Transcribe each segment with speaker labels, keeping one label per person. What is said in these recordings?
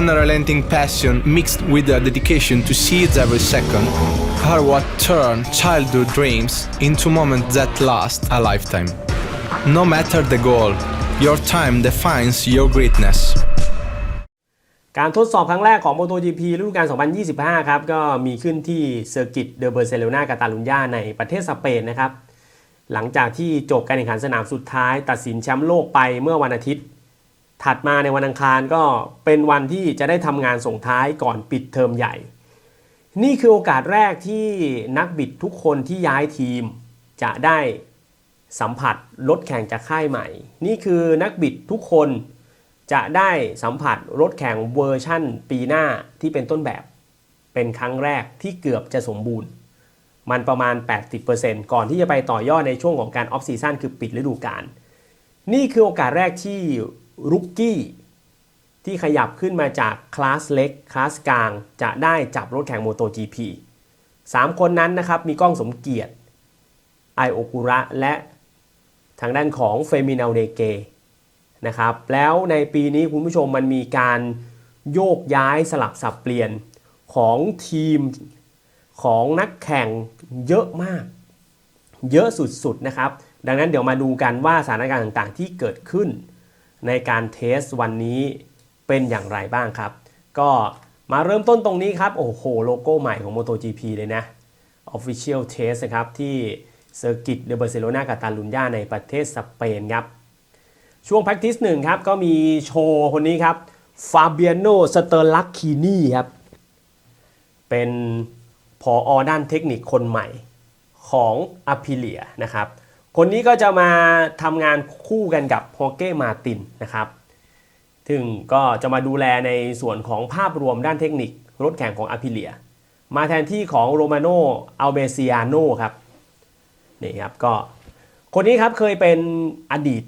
Speaker 1: unrelenting passion mixed with a dedication to seize every second are what turn childhood dreams into moments that last a lifetime. No matter the goal, your time defines your greatness.
Speaker 2: การทดสอบครั้งแรกของ MotoGP ฤดูกาล 2025 ครับ ก็มีขึ้นที่เซอร์กิตเดอเบอร์เซโลนากาตาลุญญาในประเทศสเปนนะครับ หลังจากที่จบการแข่งขันสนามสุดท้าย ตัดสินแชมป์โลกไปเมื่อวันอาทิตย์ ถัดมาในวันอังคารก็เป็นวันที่จะได้ทำงานส่งท้ายก่อนปิดเทอมใหญ่ นี่คือโอกาสแรกที่นักบิดทุกคนที่ย้ายทีม จะได้สัมผัสรถแข่งจากค่ายใหม่ นี่คือนักบิดทุกคนจะได้สัมผัสรถแข่งเวอร์ชั่นปีหน้าที่เป็นต้นแบบ เป็นครั้งแรกที่เกือบจะสมบูรณ์ มันประมาณ 80%ก่อนที่จะไปต่อยอดในช่วงของการออฟซีซั่นคือปิดฤดูกาลนี่คือโอกาสแรกที่ รุกกี้ที่ขยับขึ้นมาจากคลาสเล็กคลาสกลาง จะได้จับรถแข่งโมโต GP 3 คนนั้นนะครับมีกล้องสมเกียรติไอโอกุระและทางด้านของเฟมินาเดเกนะครับแล้วในปีนี้คุณผู้ชมมันมีการโยกย้ายสลับสับเปลี่ยนของทีมของนักแข่งเยอะมาก เยอะสุดๆนะครับ ดังนั้นเดี๋ยวมาดูกันว่าสถานการณ์ต่างๆที่เกิดขึ้น ในการเทสวันนี้เป็นอย่างไรบ้างครับ ก็มาเริ่มต้นตรงนี้ครับ โอ้โห โลโก้ใหม่ของ MotoGP เลยนะ Official Test นะครับ ที่เซอร์กิตเดอเบอร์เซโลนากาตาลุญญาในประเทศสเปนครับ ช่วง practice หนึ่งครับ ก็มีโชว์คนนี้ครับฟาเบียโนสเตอร์ลักคีนีครับ เป็นผออด้านเทคนิคคนใหม่ของอ p ิเลียนะครับ คนนี้ก็จะมาทำงานคู่กันกับโฮเก้มาตินนะครับถึงก็จะมาดูแลในส่วนของภาพรวมด้านเทคนิค รถแข่งของอ p ิเลีย มาแทนที่ของโรมาโนอัลเบเซียโนครับนี่ครับก็คนนี้ครับเคยเป็นอดีต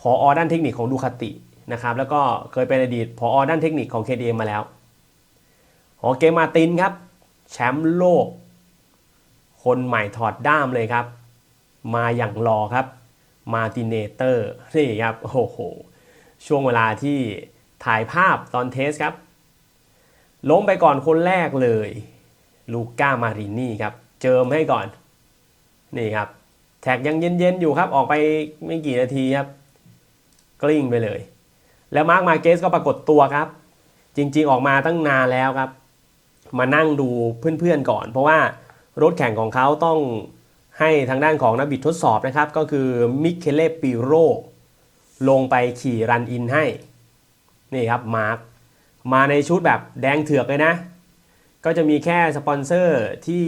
Speaker 2: ผออด้านเทคนิคของดูคาตินะครับแล้วก็เคยเป็นอดีตผออด้านเทคนิคของ KTM มาแล้วฮอเกมาตินครับแชมป์โลก คนใหม่ถอดด้ามเลยครับ มาอย่างรอครับมาติเนเตอร์นี่ครับโอ้โหช่วงเวลาที่ถ่ายภาพตอนเทสครับ ล้มไปก่อนคนแรกเลย ลูก้ามารินี่ครับ เจิมให้ก่อน นี่ครับ แท็กยังเย็นๆอยู่ครับ ออกไปไม่กี่นาทีครับ กลิ้งไปเลย แล้วมาร์คมาเกสก็ปรากฏตัวครับ จริงๆออกมาตั้งนานแล้วครับ มานั่งดูเพื่อนๆก่อน เพราะว่ารถแข่งของเขาต้อง ให้ทางด้านของนักบิดทดสอบนะครับ ก็คือมิเคเลปิโรลงไปขี่รันอินให้ นี่ครับมาร์คมาในชุดแบบแดงเถือกเลยนะ ก็จะมีแค่สปอนเซอร์ที่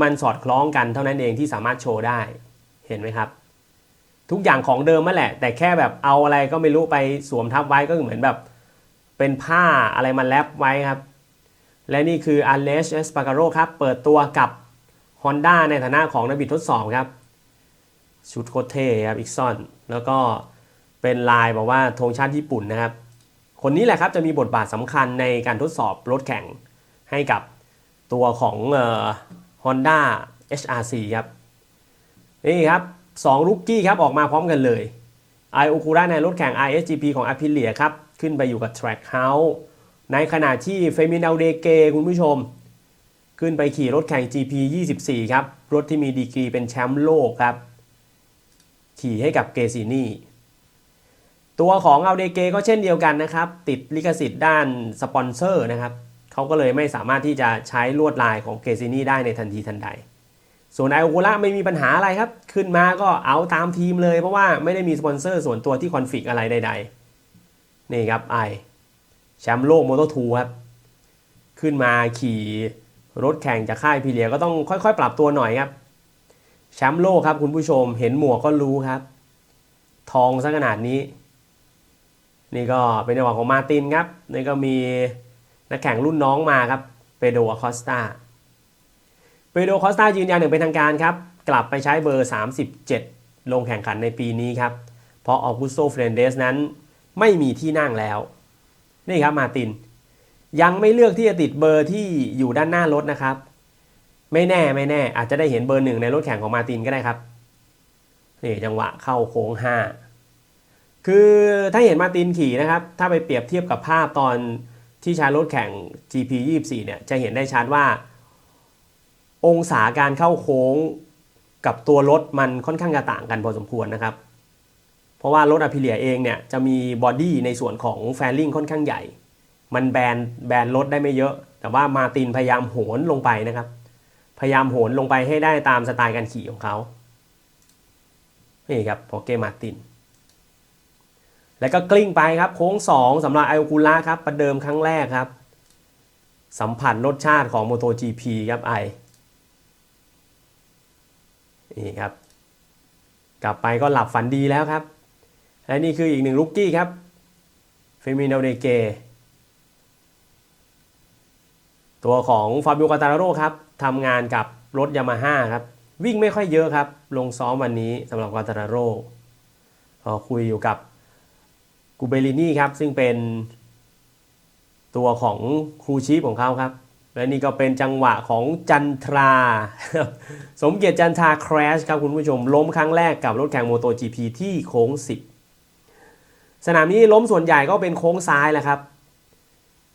Speaker 2: มันสอดคล้องกันเท่านั้นเองที่สามารถโชว์ได้เห็นไหมครับ ทุกอย่างของเดิมมาแหละ แต่แค่แบบเอาอะไรก็ไม่รู้ไปสวมทับไว้ก็เหมือนแบบเป็นผ้าอะไรมาแรปไว้ครับ และนี่คืออเลชเอสปาการโรครับ เปิดตัวกับ Honda ในฐานะของนักบิดทดสอบครับ ชุดโคเท่ครับอีกซอนแล้วก็เป็นลายบอกว่าธงชาติญี่ปุ่นนะครับ คนนี้แหละครับจะมีบทบาทสำคัญในการทดสอบรถแข่งให้กับตัวของเอ่อ Honda HRC ครับนี่ครับ2รุกกี้ครับออกมาพร้อมกันเลยไอโอคูระในรถแข่ง ISGP ของ a p i l i a ครับ ขึ้นไปอยู่กับ Trackhouse ในขณะที่เฟมินาเดเกคุณผู้ชม ขึ้นไปขี่รถแข่ง GP 24 ครับ รถที่มีดีกรีเป็นแชมป์โลกครับ ขี่ให้กับเกซินี่ตัวของเอาเดเกก็เช่นเดียวกันนะครับ ติดลิขสิทธิ์ด้านสปอนเซอร์นะครับเขาก็เลยไม่สามารถที่จะใช้ลวดลายของเกซินี่ได้ในทันทีทันใด ส่วนไอโอคูระไม่มีปัญหาอะไรครับ ขึ้นมาก็เอาตามทีมเลย เพราะว่าไม่ได้มีสปอนเซอร์ส่วนตัวที่คอนฟิกอะไรใดๆนี่ครับไอแชมป์โลกมอเตอร์ทูครับ ขึ้นมาขี่ รถแข่งจากค่ายพีเลียก็ต้องค่อยๆ ปรับตัวหน่อยครับ แชมป์โลกครับคุณผู้ชมเห็นหมวกก็รู้ครับ ทองซะขนาดนี้ นี่ก็เป็นจังหวะของมาตินครับนี่ก็มีนักแข่งรุ่นน้องมาครับเปโดอคอสตาเปโดคอสตายืนยันอย่างเป็นทางการครับ กลับไปใช้เบอร์ 37 ลงแข่งขันในปีนี้ครับ เพราะออกุสโตเฟรนเดสนั้นไม่มีที่นั่งแล้ว นี่ครับมาติน ยังไม่เลือกที่จะติดเบอร์ที่อยู่ด้านหน้ารถนะครับ ไม่แน่ไม่แน่ อาจจะได้เห็นเบอร์หนึ่งในรถแข่งของมาตินก็ได้ครับนี่จังหวะเข้าโค้ง5คือถ้าเห็นมาตินขี่นะครับ ถ้าไปเปรียบเทียบกับภาพตอนที่ใช้รถแข่ง GP 24เนี่ยจะเห็นได้ชัดว่า องศาการเข้าโค้งกับตัวรถมันค่อนข้างจะต่างกันพอสมควรนะครับ เพราะว่ารถอ p ิเลียเองเนี่ยจะมีบอดี้ในส่วนของแฟลิงค่อนข้างใหญ่ มันแบนแบนรถได้ไม่เยอะ แต่ว่ามาตินพยายามโหนลงไปนะครับ พยายามโหนลงไปให้ได้ตามสไตล์การขี่ของเขานี่ครับพอเกมาติน แล้วก็กลิ้งไปครับ โค้ง 2สำหรับไอโอคูล่าครับ ประเดิมครั้งแรกครับ สัมผัสรสชาติของ MotoGP ครับไอนี่ครับ กลับไปก็หลับฝันดีแล้วครับ และนี่คืออีกหนึ่งลุกกี้ครับเฟมิโนเดเก ตัวของฟาบิโอ กาตาโรครับทำงานกับรถยามาฮ่าครับ วิ่งไม่ค่อยเยอะครับ ลงซ้อมวันนี้สำหรับกาตาโรพอคุยอยู่กับกูเบลินี่ครับ ซึ่งเป็นตัวของครูชีพของเขาครับ และนี่ก็เป็นจังหวะของจันทรา สมเกียรติจันทราครชครับคุณผู้ชม ล้มครั้งแรกกับรถแข่งโมโต GP ที่โค้ง 10 สนามนี้ล้มส่วนใหญ่ก็เป็นโค้งซ้ายแหละครับ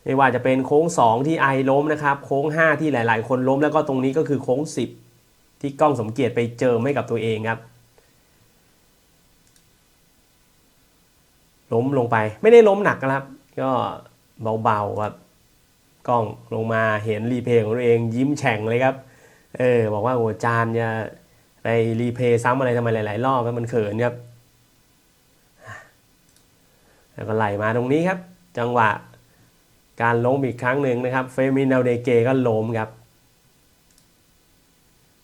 Speaker 2: ไม่ว่าจะเป็นโค้ง 2 ที่ไอล้มนะครับ โค้ง 5 ที่หลาย ๆ คนล้มแล้วก็ตรงนี้ก็คือโค้ง 10 ที่กล้องสมเกียรติไปเจอไม่กับตัวเองครับ ล้มลงไปไม่ได้ล้มหนักนะครับ ก็เบาๆครับกล้องลงมาเห็นรีเพย์ของตัวเองยิ้มแฉ่งเลยครับ เออบอกว่าโอ้จานจะไปรีเพย์ซ้ำอะไรทำไมหลาย ๆ รอบครับมันเขินครับ แล้วก็ไหลมาตรงนี้ครับ จังหวะ การล้มอีกครั้งหนึ่งนะครับเฟมินาเดเกก็ล้มครับ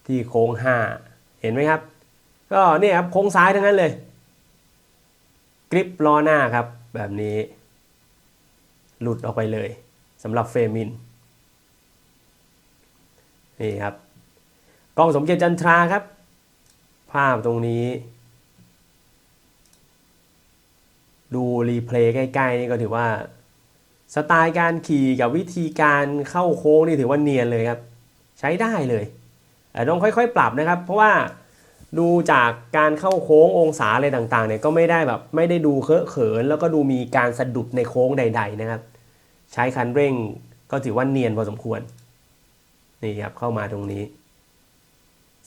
Speaker 2: ที่โค้ง 5 เห็นไหมครับ ก็เนี่ยครับโค้งซ้ายทั้งนั้นเลยกริปล้อหน้าครับ แบบนี้ หลุดออกไปเลยสำหรับเฟมิน นี่ครับกล้องสมเกียรติจันทราครับ ภาพตรงนี้ ดูรีเพลย์ใกล้ ๆ นี่ก็ถือว่า สไตล์การขี่กับวิธีการเข้าโค้งนี่ถือว่าเนียนเลยครับ ใช้ได้เลยต่ต้องค่อยๆ ปรับนะครับ เพราะว่าดูจากการเข้าโค้งองศาอะไรต่างๆเนี่ยก็ไม่ได้แบบไม่ได้ดูเคอะเขิน แล้วก็ดูมีการสะดุดในโค้งใด ๆนะครับ ใช้คันเร่งก็ถือว่าเนียนพอสมควรนี่ครับเข้ามาตรงนี้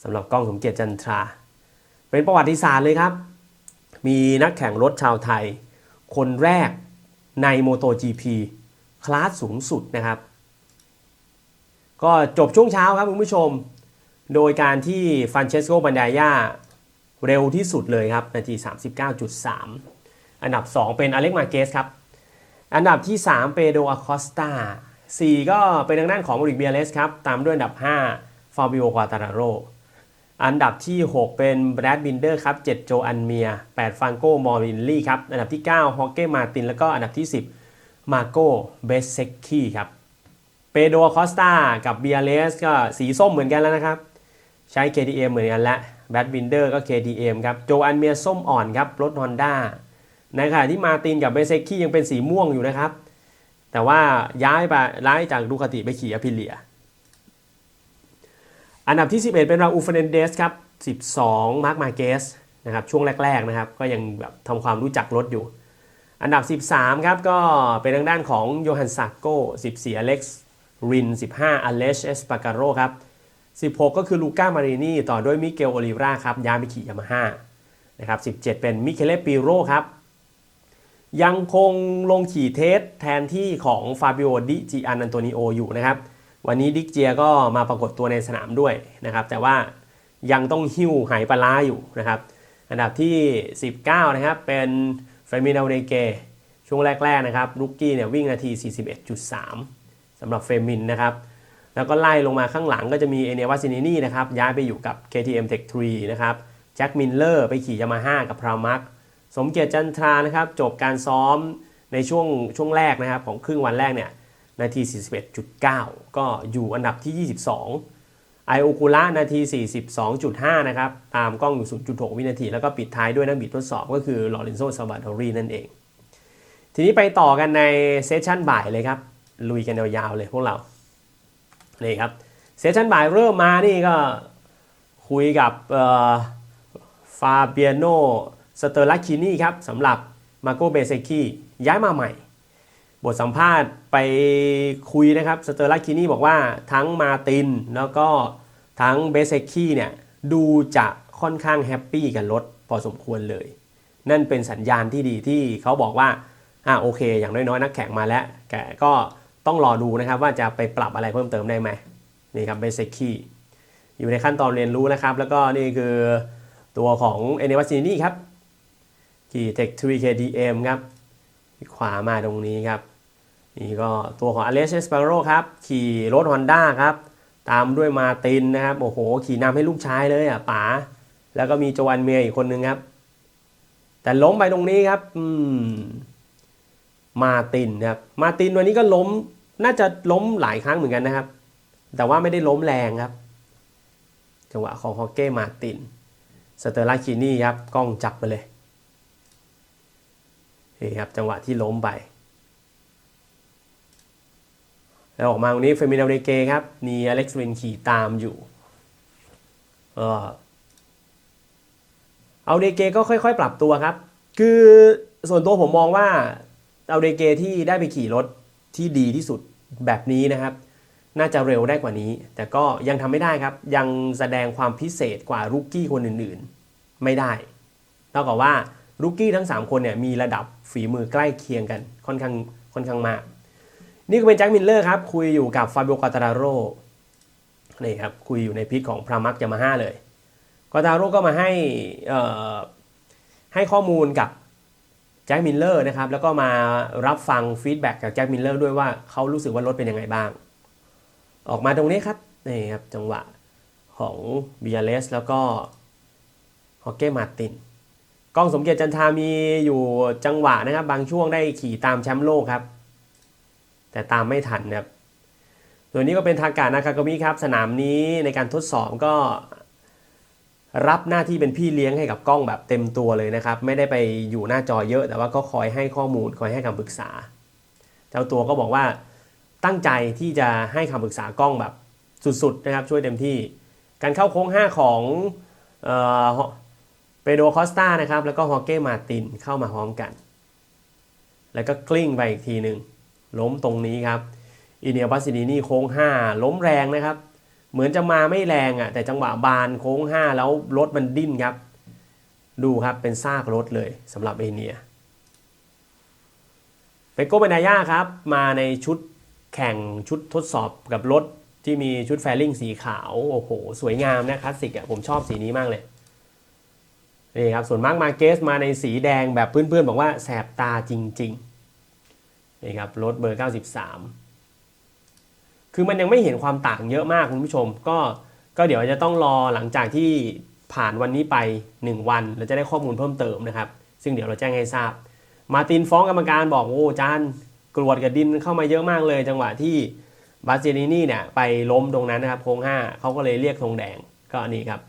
Speaker 2: สำหรับกล้องสมเกียรติจันทรา เป็นประวัติศาสตร์เลยครับ มีนักแข่งรถชาวไทย คนแรก ใน MotoGP คลาสสูงสุดนะครับ ก็จบช่วงเช้าครับคุณผู้ชม โดยการที่ฟ a นเชสโกบันดายาเร็วที่สุดเลยครับ นาที 39.3 อันดับ 2 เป็นอเล็กมาเกสครับ อันดับที่ 3 เปโดอาคอสตา4ก็เป็นทางด้านของมริกเบียเลสครับ ตามด้วยอันดับ 5 ฟาบิโอควาตาราโร อันดับที่ 6 เป็นแบรดบินเดอร์ครับ7โจอันเมีย8ฟังโกมอรินลี่ครับ อันดับที่ 9 ฮอกเก้มาติน แล้วก็อันดับที่ 10 มาโกเบสเซกคีครับ เปโดอาคอสตากับเบียเลสก็สีส้มเหมือนกันแล้วนะครับ ใช้ KTM เหมือนกันและแบดบินเดอร์ก็ KTM ครับ โจอันเมียส้มอ่อนครับ รถ Honda ในขณะที่มาตินกับเบสเซกคียังเป็นสีม่วงอยู่นะครับ แต่ว่าย้ายไปย้ายจากดูคาติไปขี่อพิเลีย อันดับที่ 11 เป็นราอูฟเฟนเดสครับ 12 มาร์คมาเกสนะครับช่วงแรก ๆ นะครับ ก็ยังแบบทำความรู้จักรถอยู่ อันดับ 13 ครับ ก็เป็นทางด้านของโยฮันซากโก้ 14 อเล็กซ์ริน 15 อเลชเอสปาการโรครับ 16 ก็คือลูก้ามารินีต่อด้วยมิเกลโอลิราครับยายไปขี่ยามาฮ่านะครับ 17 เป็นมิเคเลปิโรครับยังคงลงขี่เทสแทนที่ของฟาบิโอดิจิอันอันโตนิโออยู่นะครับ วันนี้ดิกเจียก็มาปรากฏตัวในสนามด้วยนะครับ แต่ว่ายังต้องหิ้วหายปลาอยู่นะครับ อันดับที่ 19 นะครับ เป็นเฟมินาเดเกช่วงแรก ๆ นะครับลุกกี้เนี่ยวิ่งนาที 41.3สำหรับเฟมินนะครับ แล้วก็ไล่ลงมาข้างหลังก็จะมีเอเนวาซินินี่นะครับ ย้ายไปอยู่กับ KTM Tech 3 นะครับแจ็คมิลเลอร์ไปขี่ยามาฮ่ากับพรามักสมเกียรติจันทรานะครับ จบการซ้อมในช่วงช่วงแรกนะครับ ของครึ่งวันแรกเนี่ย นาที 41.9 ก็อยู่อันดับที่ 22 ไอโอคูระนาที 42.5 นะครับ ตามกล้องอยู่ 0.6 วินาที แล้วก็ปิดท้ายด้วยนักบิดทดสอบก็คือลอเรนโซซาบาโตรีนั่นเอง ทีนี้ไปต่อกันในเซสชันบ่ายเลยครับ ลุยกันยาวๆเลยพวกเรา นี่ครับ เซสชันบ่ายเริ่มมานี่ก็คุยกับฟาเบียโนสเตอร์ลัคคินีครับสำหรับมาโกเบเซคีย้ายมาใหม่ บทสัมภาษณ์ไปคุยนะครับสเตอร์ลาคินี่บอกว่าทั้งมาตินแล้วก็ทั้งเบเซคีเนี่ยดูจะค่อนข้างแฮปปี้กับรถพอสมควรเลย นั่นเป็นสัญญาณที่ดีที่เขาบอกว่าอ่าโอเค อย่างน้อยๆ นักแข่งมาแล้วแกก็ต้องรอดูนะครับว่าจะไปปรับอะไรเพิ่มเติมได้ไหมนี่ครับเบเซคีอยู่ในขั้นตอนเรียนรู้นะครับ แล้วก็นี่คือตัวของเอเนวัซินี่ครับขี่เทค 3KDM ครับขวามาตรงนี้ครับ นี่ก็ตัวของอเลสเอสปาโรครับ ขี่รถ Honda ครับ ตามด้วยมาตินนะครับ โอ้โห ขี่นำให้ลูกชายเลยอะป๋าแล้วก็มีโจวันเมียอีกคนนึงครับ แต่ล้มไปตรงนี้ครับอืมมาตินนะครับ มาตินวันนี้ก็ล้มน่าจะล้มหลายครั้งเหมือนกันนะครับ แต่ว่าไม่ได้ล้มแรงครับ จังหวะของฮอกเก้มาติน สเตอร์ลาคินี่ครับ กล้องจับไปเลยนี่ครับ จังหวะที่ล้มไป แล้วออกมาตรงนี้เฟมินาเดเกครับมีอเล็กซ์เวนขี่ตามอยู่เออเอาเดเกก็ค่อย ๆ ปรับตัวครับ คือส่วนตัวผมมองว่าเอาเดเกที่ได้ไปขี่รถที่ดีที่สุดแบบนี้นะครับ น่าจะเร็วได้กว่านี้ แต่ก็ยังทำไม่ได้ครับ ยังแสดงความพิเศษกว่ารุกกี้คนอื่นๆ ไม่ได้เท่ากับว่ารุกกี้ทั้ง 3 คนเนี่ยมีระดับฝีมือใกล้เคียงกันค่อนข้างค่อนข้างมาก นี่ก็เป็นแจ็คมิลเลอร์ครับ คุยอยู่กับฟาบิโอกาตาราโรนี่ครับ คุยอยู่ในพิษของพรามักยามาฮ่าเลยกาตาโรก็มาให้ให้ข้อมูลกับแจ็คมิลเลอร์นะครับ แล้วก็มารับฟังฟีดแบ็กจากแจ็คมิลเลอร์ด้วยว่าเขารู้สึกว่ารถเป็นยังไงบ้าง ออกมาตรงนี้ครับนี่ครับจังหวะของบิอาเลสแล้วก็ฮอกเก้มาตินกล้องสมเกียรติจันทามีอยู่จังหวะนะครับ บางช่วงได้ขี่ตามแชมป์โลกครับ แต่ตามไม่ทันนะครับส่วนนี้ก็เป็นทางการนากากามิครับ สนามนี้ในการทดสอบก็รับหน้าที่เป็นพี่เลี้ยงให้กับกล้องแบบเต็มตัวเลยนะครับ ไม่ได้ไปอยู่หน้าจอเยอะ แต่ว่าก็คอยให้ข้อมูลคอยให้คำปรึกษา เจ้าตัวก็บอกว่าตั้งใจที่จะให้คำปรึกษากล้องแบบสุดๆนะครับ ช่วยเต็มที่ การเข้าโค้ง 5 ของเปโดคอสตานะครับแล้วก็ฮอเก้มาตินเข้ามาพร้อมกัน แล้วก็กลิ้งไปอีกทีหนึ่ง ล้มตรงนี้ครับอีเนียบัสซินีนี่โค้ง 5 ล้มแรงนะครับ เหมือนจะมาไม่แรงอะ่ะ แต่จังหวะบานโค้ง 5 แล้วรถมันดิ้นครับ ดูครับเป็นซากรถเลยสำหรับเอเนียเปโก้เบนายาครับ มาในชุดแข่งชุดทดสอบกับรถที่มีชุดแฟลิ่งสีขาว โอ้โห สวยงามนะคลาสสิกอะผมชอบสีนี้มากเลยนี่ครับส่วนมาร์กมาเกสมาในสีแดงแบบเพื่อนๆบอกว่าแสบตาจริง ๆ นี่ครับรถเบอร์ 93 คือมันยังไม่เห็นความต่างเยอะมากคุณผู้ชม ก็ก็เดี๋ยวจะต้องรอหลังจากที่ผ่านวันนี้ไป 1 วัน เราจะได้ข้อมูลเพิ่มเติมนะครับ ซึ่งเดี๋ยวเราแจ้งให้ทราบ มาตินฟ้องกรรมการบอกโอ้จานกรวดกับดินเข้ามาเยอะมากเลย จังหวะที่บาเจนินี่เนี่ยไปล้มตรงนั้นนะครับโค้งห้าเขาก็เลยเรียกธงแดงก็นี่ครับ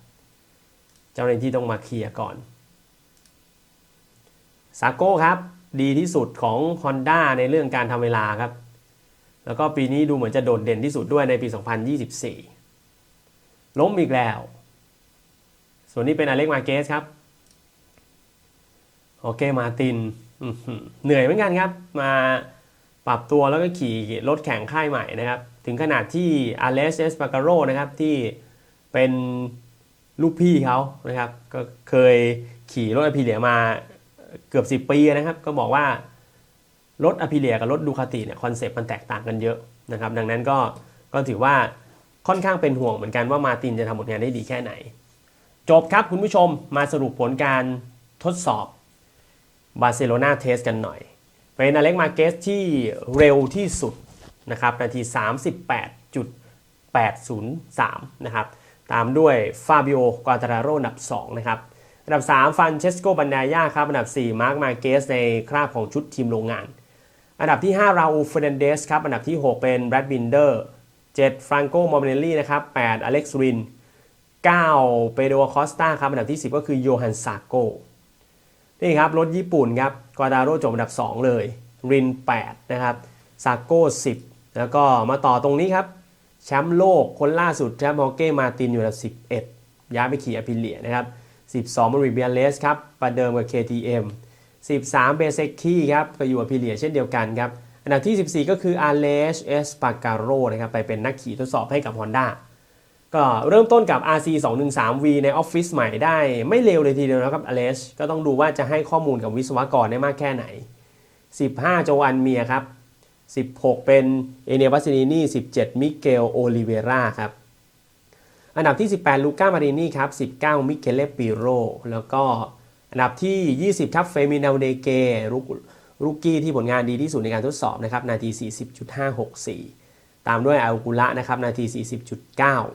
Speaker 2: เจ้าหน้าที่ต้องมาเคลียร์ก่อนซาโก้ครับ ดีที่สุดของ Honda ในเรื่องการทำเวลาครับ แล้วก็ปีนี้ดูเหมือนจะโดดเด่นที่สุดด้วยในปี 2024 ล้มอีกแล้ว ส่วนนี้เป็นอเล็กมาเกสครับ โอเคมาติน เหนื่อยเหมือนกันครับ มาปรับตัวแล้วก็ขี่รถแข่งค่ายใหม่นะครับ ถึงขนาดที่อาเลสเอสปาการโรนะครับที่เป็นลูกพี่เขานะครับ ก็เคยขี่รถอพิเลียมา เกือบ 10 ปีนะครับ ก็บอกว่ารถอพิเลียกับรถดูคาติเนี่ยคอนเซปต์มันแตกต่างกันเยอะนะครับ ดังนั้นก็ก็ถือว่าค่อนข้างเป็นห่วงเหมือนกันว่ามาตินจะทำผลงานได้ดีแค่ไหน จบครับคุณผู้ชมมาสรุปผลการทดสอบบาร์เซโลนาเทสกันหน่อย เป็นอเล็กมาเกสที่เร็วที่สุดนะครับนาที 38.803 นะครับ ตามด้วยฟาบิโอกวาตาราโรอันดับ 2 นะครับ อันดับ 3 ฟันเชสโกบันดายาครับ อันดับ 4 มาร์คมาเกสในคราบของชุดทีมโรงงาน อันดับที่ 5 ราอูเฟรนเดสครับ อันดับที่ 6 เป็นแบรดบินเดอร์ 7 ฟรานโกมอร์เบเนลลี่นะครับ 8 อเล็กซ์ริน 9 เปโดคอสตาครับ อันดับที่ 10 ก็คือโยฮันซาโก นี่ครับ รถญี่ปุ่นครับ กวาดาโรจบอันดับ 2 เลย ริน 8 นะครับ ซาโก้ 10 แล้วก็มาต่อตรงนี้ครับ แชมป์โลกคนล่าสุดแชมป์ฮอเก้มาตินอยู่อันดับ 11 ย้ายไปขี่อพิเลียนะครับ 12มาริเบียเลสครับ ประเดิมกับ KTM 13เบเซคีครับ ก็อยู่กับพีเลียเช่นเดียวกันครับ อันดับที่ 14 ก็คืออาเลชเอสปาการโรนะครับ ไปเป็นนักขี่ทดสอบให้กับ Honda ก็เริ่มต้นกับ RC 2 1 3 V ในออฟฟิศใหม่ได้ไม่เร็วเลยทีเดียวนะครับอเลชก็ต้องดูว่าจะให้ข้อมูลกับวิศวกรได้มากแค่ไหน 15 โจอันเมียครับ 16 เป็นเอเนียบัสซินี17 มิเกลโอลิเวราครับ อันดับที่ 18 ลูก้า มารินีครับ 19 มิเคเลปิโร แล้วก็อันดับที่ 20 ครับ เฟมินาเดเกรุกรุกกี้ที่ผลงานดีที่สุดในการทดสอบนะครับ นาที 40.564 ตามด้วยอากุระนะครับ นาที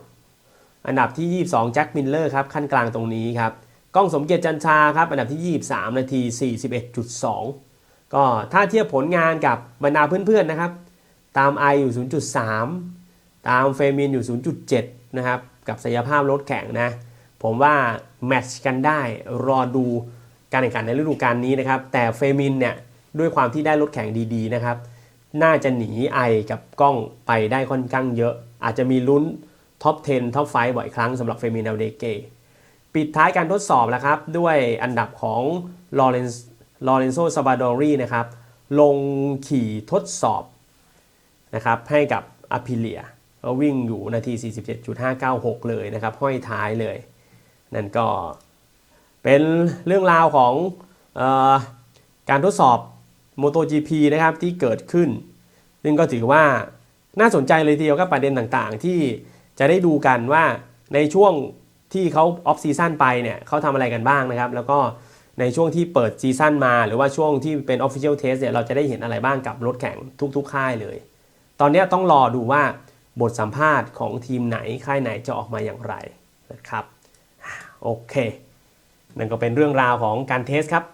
Speaker 2: 40.9 อันดับที่ 22 แจ็คมิลเลอร์ครับ ขั้นกลางตรงนี้ครับ ก้องสมเกียรติจันชาครับ อันดับที่ 23 นาที 41.2 ก็ถ้าเทียบผลงานกับบรรดาเพื่อนๆนะครับ ตามไออยู่ 0.3 ตามเฟมินอยู่ 0.7 นะครับ กับศักยภาพรถแข่งนะ ผมว่าแมทช์กันได้รอดูการแข่งขันในฤดูกาลนี้นะครับ แต่เฟมินเนี่ยด้วยความที่ได้รถแข่งดีๆนะครับ น่าจะหนีไอกับกล้องไปได้ค่อนข้างเยอะ อาจจะมีลุ้นท็อป 10 ท็อป5บ่อยครั้งสำหรับเฟมิน l เดเกปิดท้ายการทดสอบแล้วครับ ด้วยอันดับของลอเรนซ์ลอเรนโซซาบาดอรีนะครับ ลงขี่ทดสอบนะครับให้กับอพิเลีย ก็วิ่งอยู่นาที 47.596 เลยนะครับ ห้อยท้ายเลย นั่นก็เป็นเรื่องราวของออการทดสอบ MotoGP นะครับที่เกิดขึ้น ซึ่งก็ถือว่าน่าสนใจเลยทีเดียวกับประเด็นต่างๆ ที่จะได้ดูกันว่าในช่วงที่เขาออฟซีซั่นไปเนี่ยเขาทำอะไรกันบ้างนะครับ แล้วก็ในช่วงที่เปิดซีซั่นมา หรือว่าช่วงที่เป็น Official Test เนี่ยเราจะได้เห็นอะไรบ้างกับรถแข่งทุก ๆ ค่ายเลย ตอนนี้ต้องรอดูว่า บทสัมภาษณ์ของทีมไหนค่ายไหนจะออกมาอย่างไรนะครับโอเคนั่นก็เป็นเรื่องราวของการเทสครับ